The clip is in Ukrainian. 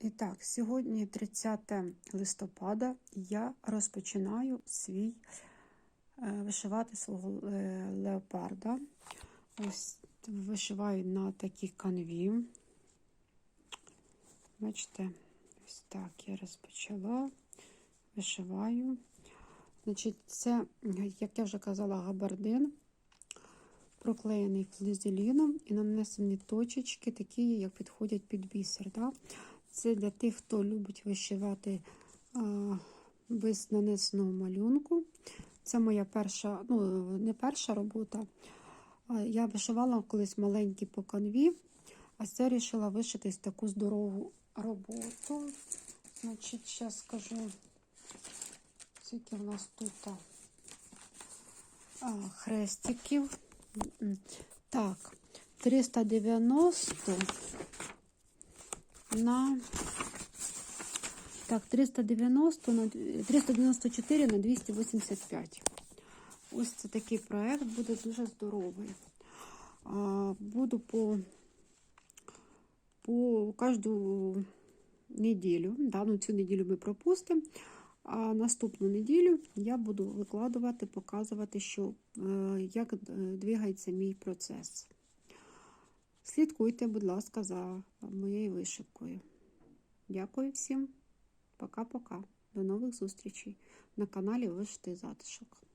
І так, сьогодні 30 листопада я розпочинаю свій е, вишивати свого е, леопарда. Ось вишиваю на такій канві. Бачите, ось так я розпочала, вишиваю. Значить, це, як я вже казала, габардин, проклеєний флизеліном і нанесені точечки, такі, як підходять під бісер. Да? Це для тих, хто любить вишивати а, без нанесеного малюнку. Це моя перша, ну, не перша робота. Я вишивала колись маленькі по канві, а це вирішила вишити таку здорову роботу. Значить, зараз скажу, скільки в нас тут а, хрестиків. Так, 390 на так, 390 на 394 на 285. Ось це такий проект буде дуже здоровий. Буду по по кожну неділю. Да, ну Цю неділю ми пропустимо. А наступну неділю я буду викладувати, показувати, що, як двигається мій процес. Слідкуйте, будь ласка, за моєю вишивкою. Дякую всім. Пока-пока. До нових зустрічей на каналі Вишитий Затишок.